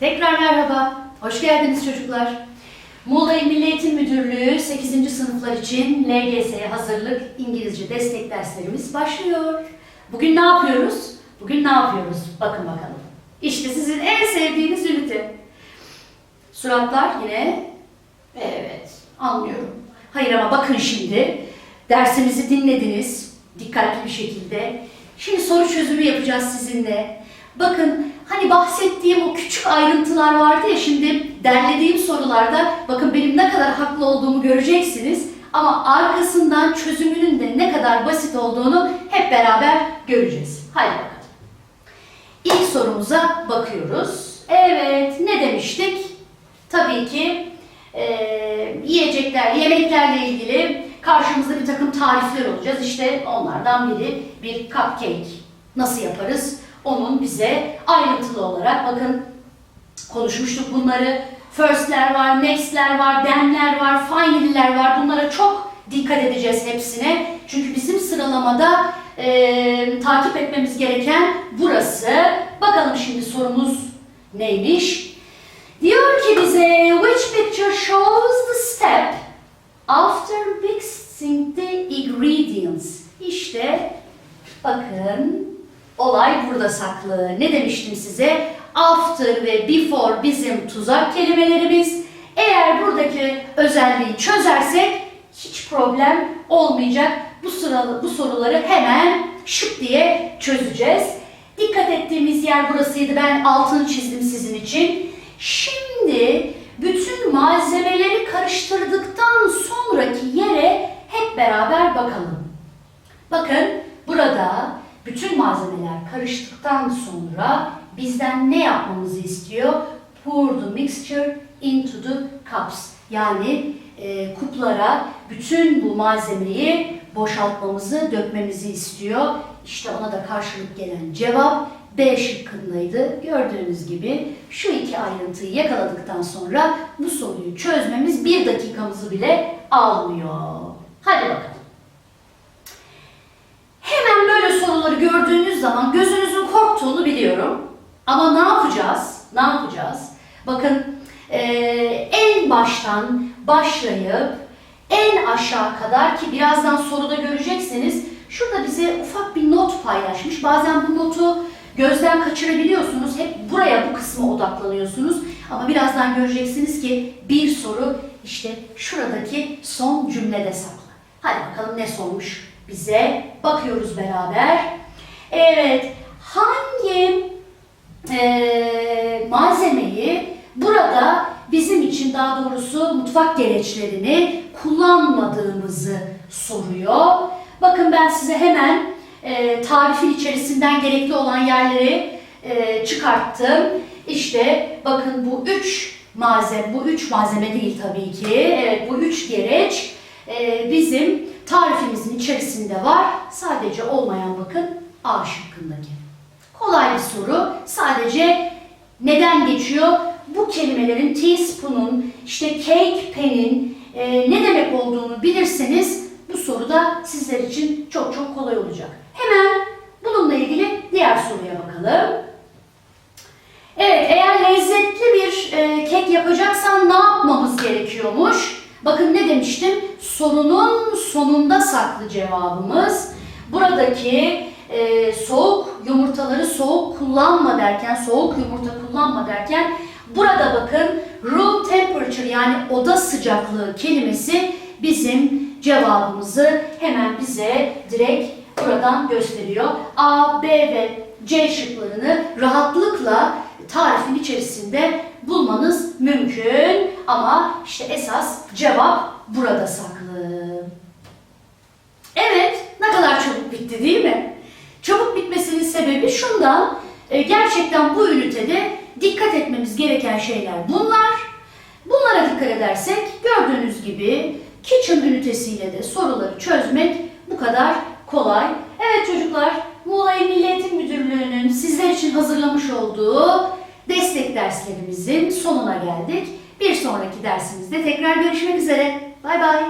Tekrar merhaba. Hoş geldiniz çocuklar. Muğla İl Milli Eğitim Müdürlüğü 8. sınıflar için LGS'ye hazırlık İngilizce destek derslerimiz başlıyor. Bugün ne yapıyoruz? Bugün ne yapıyoruz? Bakın bakalım. İşte sizin en sevdiğiniz ünite. Suratlar yine evet anlıyorum. Hayır ama bakın şimdi dersimizi dinlediniz dikkatli bir şekilde. Şimdi soru çözümü yapacağız sizinle. Bakın hani bahsettiğim o küçük ayrıntılar vardı ya şimdi derlediğim sorularda bakın benim ne kadar haklı olduğumu göreceksiniz. Ama arkasından çözümünün de ne kadar basit olduğunu hep beraber göreceğiz. Haydi bakalım. İlk sorumuza bakıyoruz. Evet, ne demiştik? Tabii ki eee, yiyecekler, yemeklerle ilgili karşımızda bir takım tarifler olacağız. İşte onlardan biri bir cupcake. Nasıl yaparız? Onun bize ayrıntılı olarak bakın konuşmuştuk bunları. First'ler var, next'ler var, then'ler var, final'ler var. Bunlara çok dikkat edeceğiz hepsine. Çünkü bizim sıralamada eee, takip etmemiz gereken burası. Bakalım şimdi sorumuz neymiş? Diyor ki bize which picture shows the step after mixing the ingredients? İşte bakın olay burada saklı. Ne demiştim size? After ve before bizim tuzak kelimelerimiz. Eğer buradaki özelliği çözersek hiç problem olmayacak. Bu sıralı bu soruları hemen şıp diye çözeceğiz. Dikkat ettiğimiz yer burasıydı. Ben altını çizdim sizin için. Şimdi bütün malzemeleri karıştırdıktan sonraki yere hep beraber bakalım. Bakın burada bütün malzemeler karıştıktan sonra bizden ne yapmamızı istiyor? Pour the mixture into the cups. Yani e, kuplara bütün bu malzemeyi boşaltmamızı, dökmemizi istiyor. İşte ona da karşılık gelen cevap B şıkkındaydı. Gördüğünüz gibi şu iki ayrıntıyı yakaladıktan sonra bu soruyu çözmemiz bir dakikamızı bile almıyor. Hadi bakalım. Hemen böyle soruları gördüğünüz zaman biliyorum. Ama ne yapacağız? Ne yapacağız? Bakın eee, en baştan başlayıp en aşağı kadar ki birazdan soruda göreceksiniz. Şurada bize ufak bir not paylaşmış. Bazen bu notu gözden kaçırabiliyorsunuz. Hep buraya bu kısma odaklanıyorsunuz. Ama birazdan göreceksiniz ki bir soru işte şuradaki son cümlede saklı. Hadi bakalım ne sormuş bize. Bakıyoruz beraber. Evet, hangi eee, malzemeyi burada bizim için daha doğrusu mutfak gereçlerini kullanmadığımızı soruyor. Bakın ben size hemen eee, tarifin içerisinden gerekli olan yerleri eee, çıkarttım. İşte bakın bu üç malzeme, bu üç malzeme değil tabii ki. Evet bu üç gereç eee, bizim tarifimizin içerisinde var. Sadece olmayan bakın A şıkkındaki. Kolay bir soru. Sadece neden geçiyor? Bu kelimelerin teaspoon'un, işte cake pen'in e, ne demek olduğunu bilirseniz bu soruda sizler için çok çok kolay olacak. Hemen bununla ilgili diğer soruya bakalım. Evet, eğer lezzetli bir e, kek yapacaksan ne yapmamız gerekiyormuş? Bakın ne demiştim? Sorunun sonunda saklı cevabımız. Buradaki e, soğuk yumurtaları soğuk kullanma derken, soğuk yumurta kullanma derken burada bakın room temperature yani oda sıcaklığı kelimesi bizim cevabımızı hemen bize direkt buradan gösteriyor. A, B ve C şıklarını rahatlıkla tarifin içerisinde bulmanız mümkün ama işte esas cevap burada saklı. Evet, ne kadar çabuk bitti değil mi? Şundan, e, gerçekten bu ünitede dikkat etmemiz gereken şeyler bunlar. Bunlara dikkat edersek gördüğünüz gibi kitchen ünitesiyle de soruları çözmek bu kadar kolay. Evet çocuklar, Muğla İl Müdürlüğü'nün sizler için hazırlamış olduğu destek derslerimizin sonuna geldik. Bir sonraki dersimizde tekrar görüşmek üzere. Bay bay.